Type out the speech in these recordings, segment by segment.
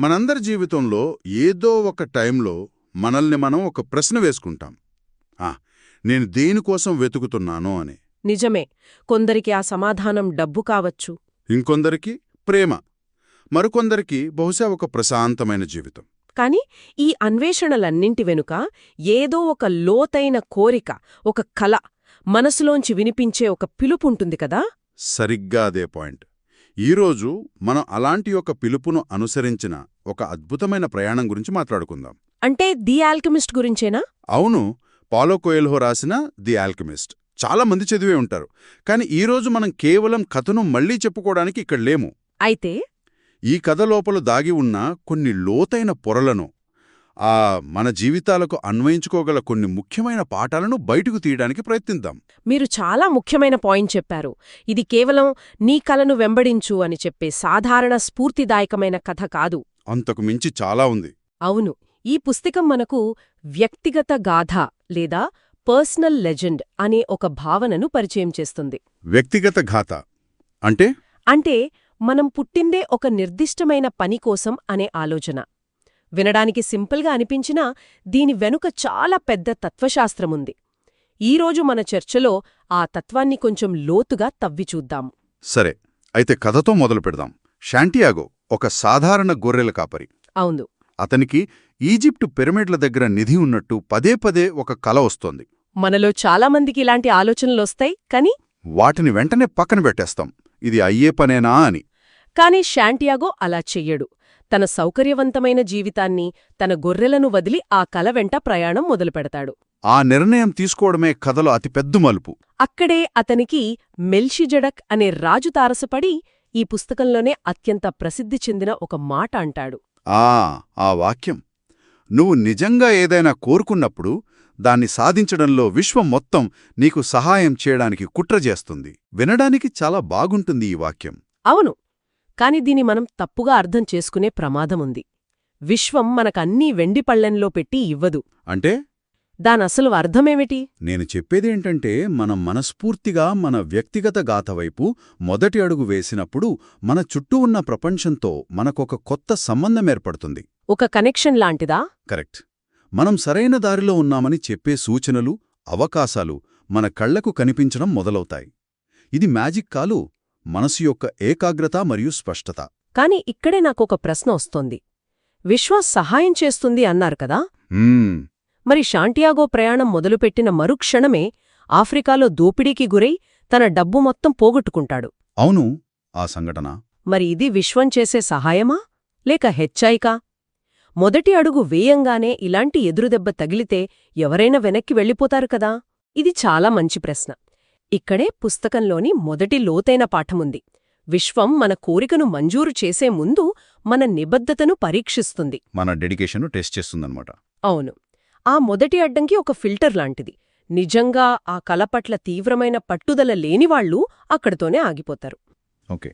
మనందరి జీవితంలో ఏదో ఒక టైంలో మనల్ని మనం ఒక ప్రశ్న వేసుకుంటాం. ఆ నేను దేనికోసం వెతుకుతున్నానో అని. నిజమే. కొందరికి ఆ సమాధానం డబ్బు కావచ్చు. ఇంకొందరికి ప్రేమ. మరికొందరికి బహుశా ఒక ప్రశాంతమైన జీవితం. కాని ఈ అన్వేషణలన్నింటి వెనుక ఏదో ఒక లోతైన కోరిక ఒక కల మనసులోంచి వినిపించే ఒక పిలుపుంటుంది కదా? సరిగ్గా అదే పాయింట్. ఈరోజు మనం అలాంటి ఒక పిలుపును అనుసరించిన ఒక అద్భుతమైన ప్రయాణం గురించి మాట్లాడుకుందాం. అంటే ది ఆల్కెమిస్ట్ గురించేనా? అవును పాలో కోయల్హో రాసిన ది ఆల్కెమిస్ట్. చాలా మంది చదివే ఉంటారు. కానీ ఈరోజు మనం కేవలం కథను మళ్ళీ చెప్పుకోవడానికి ఇక్కడ లేము. అయితే? ఈ కథ లోపల దాగి ఉన్న కొన్ని లోతైన పొరలను ఆ మన జీవితాలకు అన్వయించుకోగల కొన్ని ముఖ్యమైన పాఠాలను బయటకు తీయడానికి ప్రయత్నిద్దాం. మీరు చాలా ముఖ్యమైన పాయింట్ చెప్పారు. ఇది కేవలం నీ కలను వెంబడించు అని చెప్పే సాధారణ స్ఫూర్తిదాయకమైన కథ కాదు. అంతకు మించి చాలా ఉంది. అవును. ఈ పుస్తకం మనకు వ్యక్తిగత గాథ లేదా పర్సనల్ లెజెండ్ అనే ఒక భావనను పరిచయం చేస్తుంది. వ్యక్తిగత ఘాత అంటే? అంటే మనం పుట్టిందే ఒక నిర్దిష్టమైన పని కోసం అనే ఆలోచన. వినడానికి సింపుల్గా అనిపించినా దీని వెనుక చాలా పెద్ద తత్వశాస్త్రముంది. ఈరోజు మన చర్చలో ఆ తత్వాన్ని కొంచెం లోతుగా తవ్విచూద్దాం సరే అయితే కథతో మొదలు పెడదాం. శాంటియాగో ఒక సాధారణ గొర్రెల కాపరి. అవును. అతనికి ఈజిప్టు పిరమిడ్ల దగ్గర నిధి ఉన్నట్టు పదే పదే ఒక కల వస్తోంది. మనలో చాలామందికి ఇలాంటి ఆలోచనలొస్తాయి కాని వాటిని వెంటనే పక్కన పెట్టేస్తాం. ఇది అయ్యే పనేనా అని. కాని శాంటియాగో అలా చెయ్యడు. తన సౌకర్యవంతమైన జీవితాన్ని తన గొర్రెలను వదిలి ఆ కల వెంట ప్రయాణం మొదలుపెడతాడు. ఆ నిర్ణయం తీసుకోవడమే కథలో అతిపెద్ద మలుపు. అక్కడే అతనికి మెల్షిజడక్ అనే రాజు తారసపడి ఈ పుస్తకంలోనే అత్యంత ప్రసిద్ధి చెందిన ఒక మాట అంటాడు. ఆ ఆ వాక్యం. నువ్వు నిజంగా ఏదైనా కోరుకున్నప్పుడు దాన్ని సాధించడంలో విశ్వం మొత్తం నీకు సహాయం చేయడానికి కుట్ర చేస్తుంది. వినడానికి చాలా బాగుంటుంది ఈ వాక్యం. అవును కాని దీని మనం తప్పుగా అర్థం చేసుకునే ప్రమాదముంది. విశ్వం మనకన్నీ వెండి పళ్ళెంలో పెట్టి ఇవ్వదు. అంటే? దానసలు అర్థమేమిటి? నేను చెప్పేదేంటంటే మనం మనస్ఫూర్తిగా మన వ్యక్తిగత గాథ వైపు మొదటి అడుగు వేసినప్పుడు మన చుట్టూ ఉన్న ప్రపంచంతో మనకొక కొత్త సంబంధం ఏర్పడుతుంది. ఒక కనెక్షన్ లాంటిదా? కరెక్ట్. మనం సరైన దారిలో ఉన్నామని చెప్పే సూచనలు అవకాశాలు మన కళ్ళకు కనిపించడం మొదలవుతాయి. ఇది మ్యాజిక్ కాలు మనసు యొక్క ఏకాగ్రత మరియు స్పష్టత. కాని ఇక్కడే నాకొక ప్రశ్న వస్తోంది. విశ్వం సహాయం చేస్తుంది అన్నారు కదా? మరి షాంటియాగో ప్రయాణం మొదలుపెట్టిన మరుక్షణమే ఆఫ్రికాలో దోపిడీకి గురై తన డబ్బు మొత్తం పోగొట్టుకుంటాడు. అవును ఆ సంఘటన. మరి ఇది విశ్వం చేసే సహాయమా? లేక హెచ్చాయికా? మొదటి అడుగు వేయంగానే ఇలాంటి ఎదురుదెబ్బ తగిలితే ఎవరైనా వెనక్కి వెళ్ళిపోతారు కదా? ఇది చాలా మంచి ప్రశ్న. ఇక్కడే పుస్తకంలోని మొదటి లోతైన పాఠముంది. విశ్వం మన కోరికను మంజూరు చేసే ముందు మన నిబద్ధతను పరీక్షిస్తుంది. మన డెడికేషన్ను టెస్ట్ చేస్తుందన్నమాట. అవును. ఆ మొదటి అడ్డంకి ఒక ఫిల్టర్ లాంటిది. నిజంగా ఆ కల పట్ల తీవ్రమైన పట్టుదల లేనివాళ్ళు అక్కడితోనే ఆగిపోతారు. ఓకే.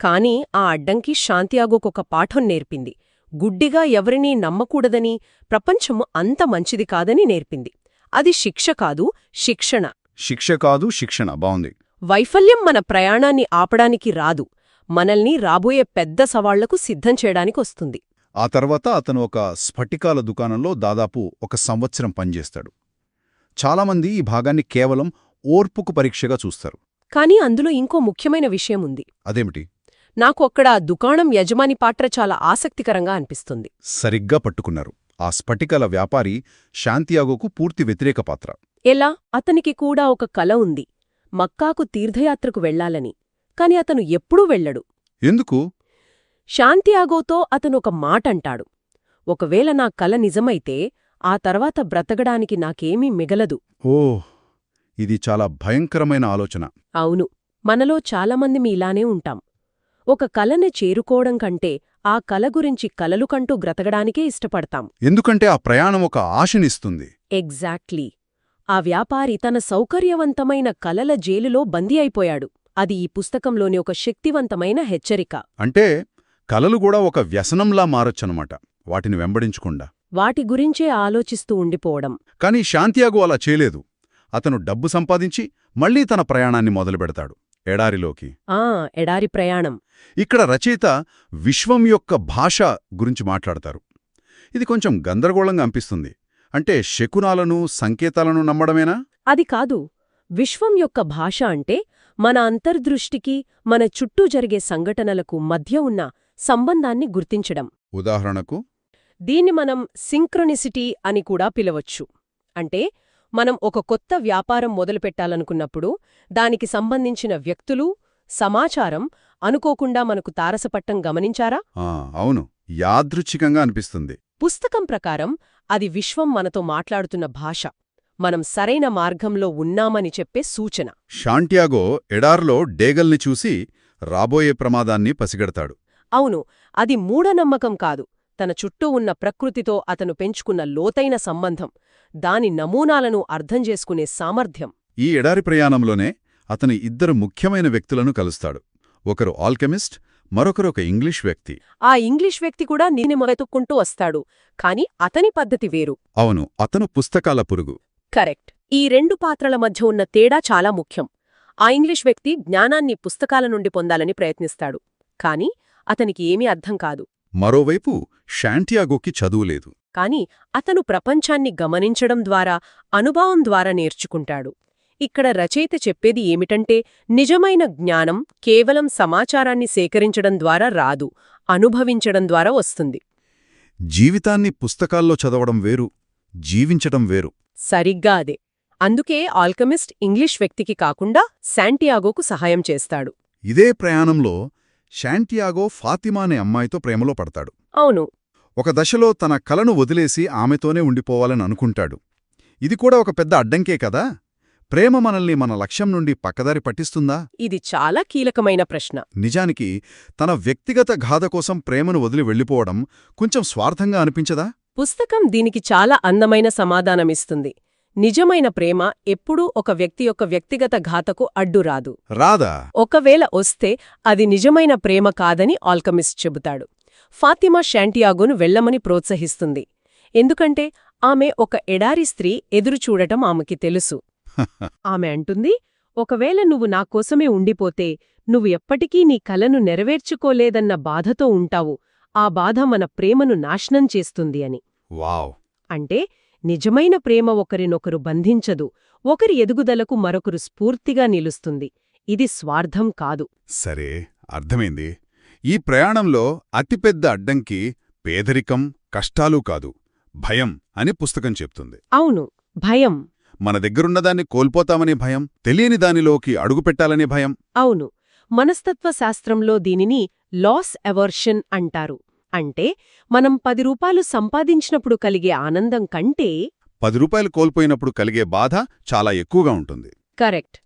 కాని ఆ అడ్డంకి శాంతియాగోకొక పాఠం నేర్పింది. గుడ్డిగా ఎవరినీ నమ్మకూడదని ప్రపంచము అంత మంచిది కాదని నేర్పింది. అది శిక్ష కాదు శిక్షణ. శిక్ష కాదు శిక్షణ. బావుంది వైఫల్యం మన ప్రయాణాన్ని ఆపడానికి రాదు. మనల్ని రాబోయే పెద్ద సవాళ్ళకు సిద్ధం చేయడానికొస్తుంది ఆ తర్వాత అతను ఒక స్ఫటికాల దుకాణంలో దాదాపు ఒక సంవత్సరం పనిచేస్తాడు. చాలామంది ఈ భాగాన్ని కేవలం ఓర్పుకు పరీక్షగా చూస్తారు. కాని అందులో ఇంకో ముఖ్యమైన విషయం ఉంది. అదేమిటి? నాకు అక్కడ దుకాణం యజమాని పాత్ర చాలా ఆసక్తికరంగా అనిపిస్తుంది. సరిగ్గా పట్టుకున్నారు. ఆ స్ఫటికల వ్యాపారి శాంతియాగోకు పూర్తి వ్యతిరేక పాత్ర. ఎలా? అతనికి కూడా ఒక కల ఉంది. మక్కాకు తీర్థయాత్రకు వెళ్ళాలని కాని అతను ఎప్పుడూ వెళ్ళడు. ఎందుకు? శాంతియాగోతో అతనొక మాటంటాడు. ఒకవేళ నా కల నిజమైతే ఆ తర్వాత బ్రతకడానికి నాకేమీ మిగలదు. ఓ ఇది చాలా భయంకరమైన ఆలోచన. అవును. మనలో చాలామంది మీలానే ఉంటాం. ఒక కలని చేరుకోవడం కంటే ఆ కల గురించి కలలు కంటూ బ్రతకడానికే ఇష్టపడతాం. ఎందుకంటే ఆ ప్రయాణం ఒక ఆశనిస్తుంది. ఎగ్జాక్ట్లీ. ఆ వ్యాపారి తన సౌకర్యవంతమైన కలల జైలులో బందీ అయిపోయాడు. అది ఈ పుస్తకంలోని ఒక శక్తివంతమైన హెచ్చరిక. అంటే కలలు కూడా ఒక వ్యసనంలా మారొచ్చనమాట వాటిని వెంబడించకుండా. వాటి గురించే ఆలోచిస్తూ ఉండిపోవడం. కానీ శాంతియాగో అలా చేయలేదు. అతను డబ్బు సంపాదించి మళ్ళీ తన ప్రయాణాన్ని మొదలుపెడతాడు ఎడారిలోకి. ఆ ఎడారి ప్రయాణం. ఇక్కడ రచయిత విశ్వం యొక్క భాష గురించి మాట్లాడతారు. ఇది కొంచెం గందరగోళంగా అనిపిస్తుంది. అంటే శకునాలను సంకేతాలను నమ్మడమేనా? అది కాదు. విశ్వం యొక్క భాష అంటే మన అంతర్దృష్టికి మన చుట్టూ జరిగే సంఘటనలకు మధ్య ఉన్న సంబంధాన్ని గుర్తించడం. ఉదాహరణకు? దీన్ని మనం సింక్రొనిసిటీ అని కూడా పిలవచ్చు. అంటే మనం ఒక కొత్త వ్యాపారం మొదలుపెట్టాలనుకున్నప్పుడు దానికి సంబంధించిన వ్యక్తులు సమాచారం అనుకోకుండా మనకు తారసపట్టం గమనించారా? అవును. యాదృచ్ఛికంగా అనిపిస్తుంది. పుస్తకం ప్రకారం అది విశ్వం మనతో మాట్లాడుతున్న భాష. మనం సరైన మార్గంలో ఉన్నామని చెప్పే సూచన. షాంటియాగో ఎడార్లో డేగల్ని చూసి రాబోయే ప్రమాదాన్ని పసిగడతాడు. అవును అది మూఢనమ్మకం కాదు. తన చుట్టూ ఉన్న ప్రకృతితో అతను పెంచుకున్న లోతైన సంబంధం. దాని నమూనాలను అర్థం చేసుకునే సామర్థ్యం. ఈ ఎడారి ప్రయాణంలోనే అతని ఇద్దరు ముఖ్యమైన వ్యక్తులను కలుస్తాడు. ఒకరు ఆల్కెమిస్ట్ మరొకరు ఒక ఇంగ్లీష్ వ్యక్తి. ఆ ఇంగ్లీష్ వ్యక్తి కూడా నిన్ను వెతుక్కుంటూ వస్తాడు. కాని అతని పద్ధతి వేరు. అవును అతను పుస్తకాల పురుగు. కరెక్ట్. ఈ రెండు పాత్రల మధ్య ఉన్న తేడా చాలా ముఖ్యం. ఆ ఇంగ్లీష్ వ్యక్తి జ్ఞానాన్ని పుస్తకాల నుండి పొందాలని ప్రయత్నిస్తాడు. కాని అతనికి ఏమీ అర్థం కాదు. మరోవైపు షాంటియాగోకి చదువులేదు కాని అతను ప్రపంచాన్ని గమనించడం ద్వారా అనుభవం ద్వారా నేర్చుకుంటాడు. ఇక్కడ రచయిత చెప్పేది ఏమిటంటే నిజమైన జ్ఞానం కేవలం సమాచారాన్ని సేకరించడం ద్వారా రాదు అనుభవించడం ద్వారా వస్తుంది. జీవితాన్ని పుస్తకాల్లో చదవడం వేరు జీవించడం వేరు. సరిగ్గా అదే. అందుకే ఆల్కమిస్ట్ ఇంగ్లీష్ వ్యక్తికి కాకుండా శాంటియాగోకు సహాయం చేస్తాడు. ఇదే ప్రయాణంలో శాంటియాగో ఫాతిమా అనే అమ్మాయితో ప్రేమలో పడతాడు. అవును. ఒక దశలో తన కలను వదిలేసి ఆమెతోనే ఉండిపోవాలని అనుకుంటాడు. ఇది కూడా ఒక పెద్ద అడ్డంకే కదా? ప్రేమ మనల్ని మన లక్ష్యం నుండి పక్కదారి పట్టిస్తుందా? ఇది చాలా కీలకమైన ప్రశ్న. నిజానికి తన వ్యక్తిగత గాథ కోసం ప్రేమను వదిలి వెళ్ళిపోవడం కొంచెం స్వార్థంగా అనిపించదా? పుస్తకం దీనికి చాలా అందమైన సమాధానమిస్తుంది. నిజమైన ప్రేమ ఎప్పుడూ ఒక వ్యక్తి యొక్క వ్యక్తిగత ఘాతకు అడ్డురాదు రాదా. ఒకవేళ వస్తే అది నిజమైన ప్రేమ కాదని ఆల్కమిస్ట్ చెబుతాడు. ఫాతిమా షాంటియాగోను వెళ్ళమని ప్రోత్సహిస్తుంది. ఎందుకంటే ఆమె ఒక ఎడారి స్త్రీ ఎదురుచూడటం ఆమెకి తెలుసు. ఆమె అంటుంది ఒకవేళ నువ్వు నా కోసమే ఉండిపోతే నువ్వు ఎప్పటికీ నీ కలను నెరవేర్చుకోలేదన్న బాధతో ఉంటావు. ఆ బాధ మన ప్రేమను నాశనం చేస్తుంది అని. వావ్. అంటే నిజమైన ప్రేమ ఒకరినొకరు బంధించదు. ఒకరి ఎదుగుదలకు మరొకరు స్ఫూర్తిగా నిలుస్తుంది. ఇది స్వార్థం కాదు. సరే అర్థమైంది. ఈ ప్రయాణంలో అతిపెద్ద అడ్డంకి పేదరికం కష్టాలు కాదు. భయం అని పుస్తకం చెప్తుంది. అవును భయం. మన దగ్గరున్నదాన్ని కోల్పోతామనే భయం తెలియని దానిలోకి అడుగుపెట్టాలనే భయం. అవును. మనస్తత్వ శాస్త్రంలో దీనిని లాస్ ఎవర్షన్ అంటారు. అంటే మనం పది రూపాయలు సంపాదించినప్పుడు కలిగే ఆనందం కంటే పది రూపాయలు కోల్పోయినప్పుడు కలిగే బాధ చాలా ఎక్కువగా ఉంటుంది. కరెక్ట్.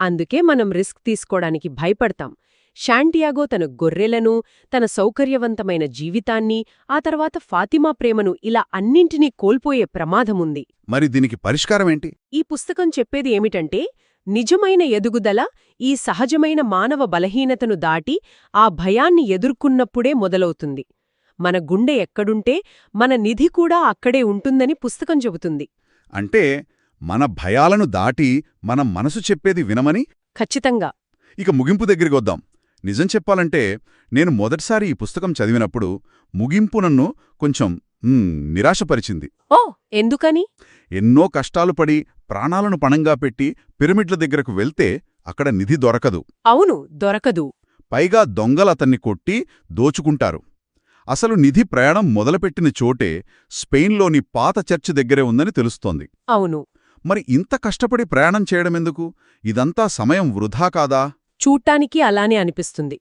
అందుకే మనం రిస్క్ తీసుకోవడానికి భయపడతాం. షాంటియాగో తన గొర్రెలను తన సౌకర్యవంతమైన జీవితాన్ని ఆ తర్వాత ఫాతిమా ప్రేమను ఇలా అన్నింటినీ కోల్పోయే ప్రమాదముంది. మరి దీనికి పరిష్కారం ఏంటి ఈ పుస్తకం చెప్పేది ఏమిటంటే నిజమైన ఎదుగుదల ఈ సహజమైన మానవ బలహీనతను దాటి ఆ భయాన్ని ఎదుర్కొన్నప్పుడే మొదలవుతుంది. మన గుండె ఎక్కడుంటే మన నిధి కూడా అక్కడే ఉంటుందని పుస్తకం చెబుతుంది. అంటే మన భయాలను దాటి మన మనసు చెప్పేది వినమని? ఖచ్చితంగా. ఇక ముగింపు దగ్గరికి వద్దాం నిజం చెప్పాలంటే నేను మొదటిసారి ఈ పుస్తకం చదివినప్పుడు ముగింపు నన్ను కొంచెం నిరాశపరిచింది. ఓ ఎందుకని? ఎన్నో కష్టాలు పడి ప్రాణాలను పణంగా పెట్టి పిరమిడ్ల దగ్గరకు వెళ్తే అక్కడ నిధి దొరకదు. అవును దొరకదు. పైగా దొంగలతన్ని కొట్టి దోచుకుంటారు. అసలు నిధి ప్రయాణం మొదలుపెట్టిన చోటే స్పెయిన్లోని పాత చర్చి దగ్గరే ఉందని తెలుస్తోంది. అవును. మరి ఇంత కష్టపడి ప్రయాణం చేయడమెందుకు? ఇదంతా సమయం వృధా కాదా? చూట్టానికి అలానే అనిపిస్తుంది.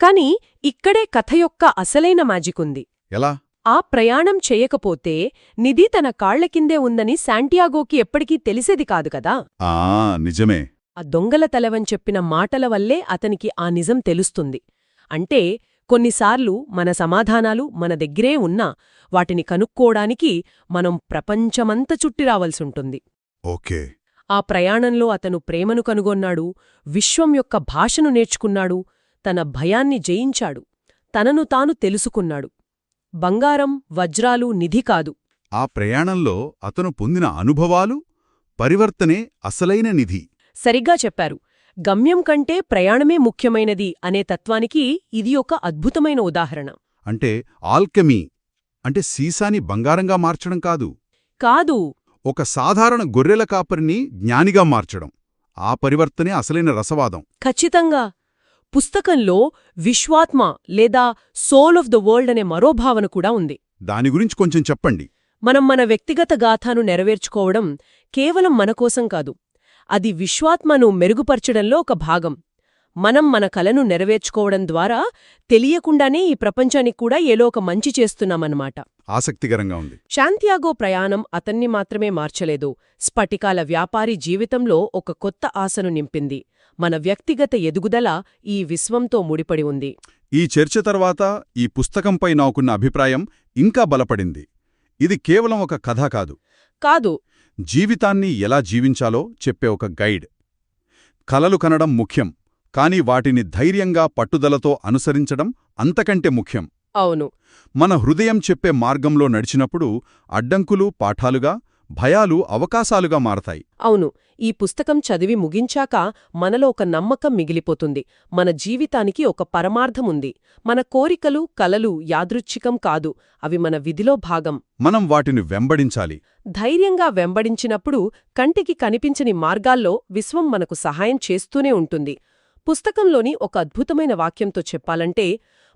కాని ఇక్కడే కథ యొక్క అసలైన మ్యాజిక్ ఉంది. ఎలా? ఆ ప్రయాణం చేయకపోతే నిధి తన కాళ్ళ కిందే ఉందని శాంటియాగోకి ఎప్పటికీ తెలిసేది కాదు కదా? ఆ నిజమే. ఆ దొంగల తలవని చెప్పిన మాటల వల్లే అతనికి ఆ నిజం తెలుస్తుంది. అంటే కొన్నిసార్లు మన సమాధానాలు మన దగ్గరే ఉన్నా వాటిని కనుక్కోడానికి మనం ప్రపంచమంత చుట్టి రావలసుంటుంది ఓకే. ఆ ప్రయాణంలో అతను ప్రేమను కనుగొన్నాడు విశ్వం యొక్క భాషను నేర్చుకున్నాడు తన భయాన్ని జయించాడు తనను తాను తెలుసుకున్నాడు. బంగారం వజ్రాలు నిధి కాదు. ఆ ప్రయాణంలో అతను పొందిన అనుభవాలు పరివర్తనే అసలైన నిధి. సరిగ్గా చెప్పారు. గమ్యం కంటే ప్రయాణమే ముఖ్యమైనది అనే తత్వానికి ఇది ఒక అద్భుతమైన ఉదాహరణ. అంటే ఆల్కెమీ అంటే సీసాని బంగారంగా మార్చడం కాదు. కాదు ఒక సాధారణ గొర్రెల కాపరిని జ్ఞానిగా మార్చడం. ఆ పరివర్తనే అసలైన రసవాదం. ఖచ్చితంగా. పుస్తకంలో విశ్వాత్మ లేదా సోల్ ఆఫ్ ద వరల్డ్ అనే మరో భావన కూడా ఉంది. దాని గురించి కొంచెం చెప్పండి. మనం మన వ్యక్తిగత గాథను నెరవేర్చుకోవడం కేవలం మన కోసం కాదు. అది విశ్వాత్మను మెరుగుపరచడంలో ఒక భాగం. మనం మన కలను నెరవేర్చుకోవడం ద్వారా తెలియకుండానే ఈ ప్రపంచానికి కూడా ఏలో ఒక మంచి చేస్తున్నామన్నమాట. ఆసక్తికరంగా ఉంది. శాంతియాగో ప్రయాణం అతన్ని మాత్రమే మార్చలేదు. స్ఫటికాల వ్యాపారి జీవితంలో ఒక కొత్త ఆశను నింపింది. మన వ్యక్తిగత ఎదుగుదల ఈ విశ్వంతో ముడిపడి ఉంది. ఈ చర్చ తర్వాత ఈ పుస్తకంపై నాకున్న అభిప్రాయం ఇంకా బలపడింది. ఇది కేవలం ఒక కథ కాదు. కాదు. జీవితాన్ని ఎలా జీవించాలో చెప్పే ఒక గైడ్. కలలు కనడం ముఖ్యం. కాని వాటిని ధైర్యంగా పట్టుదలతో అనుసరించడం అంతకంటే ముఖ్యం. అవును. మన హృదయం చెప్పే మార్గంలో నడిచినప్పుడు అడ్డంకులు పాఠాలుగా భయాలు అవకాశాలుగా మారతాయి. అవును. ఈ పుస్తకం చదివి ముగించాక మనలో ఒక నమ్మకం మిగిలిపోతుంది. మన జీవితానికి ఒక పరమార్థముంది. మన కోరికలు కలలు యాదృచ్ఛికం కాదు. అవి మన విధిలో భాగం. మనం వాటిని వెంబడించాలి. ధైర్యంగా వెంబడించినప్పుడు కంటికి కనిపించని మార్గాల్లో విశ్వం మనకు సహాయం చేస్తూనే ఉంటుంది. పుస్తకంలోని ఒక అద్భుతమైన వాక్యంతో చెప్పాలంటే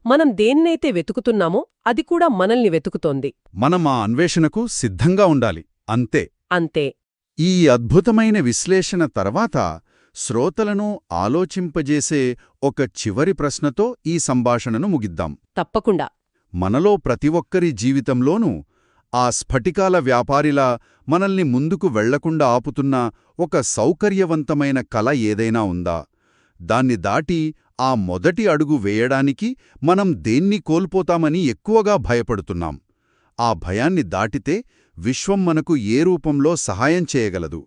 మనం దేన్నైతే వెతుకుతున్నామో అది కూడా మనల్ని వెతుకుతోంది. మనం ఆ అన్వేషణకు సిద్ధంగా ఉండాలి అంతే. అంతే. ఈ అద్భుతమైన విశ్లేషణ తర్వాత శ్రోతలను ఆలోచింపజేసే ఒక చివరి ప్రశ్నతో ఈ సంభాషణను ముగిద్దాం. తప్పకుండా. మనలో ప్రతి ఒక్కరి జీవితంలోనూ ఆ స్ఫటికాల వ్యాపారిలా మనల్ని ముందుకు వెళ్ళకుండా ఆపుతున్న ఒక సౌకర్యవంతమైన కల ఏదైనా ఉందా? దాన్ని దాటి ఆ మొదటి అడుగు వేయడానికి మనం దేన్ని కోల్పోతామని ఎక్కువగా భయపడుతున్నాం. ఆ భయాన్ని దాటితే విశ్వం మనకు ఏ రూపంలో సహాయం చేయగలదు.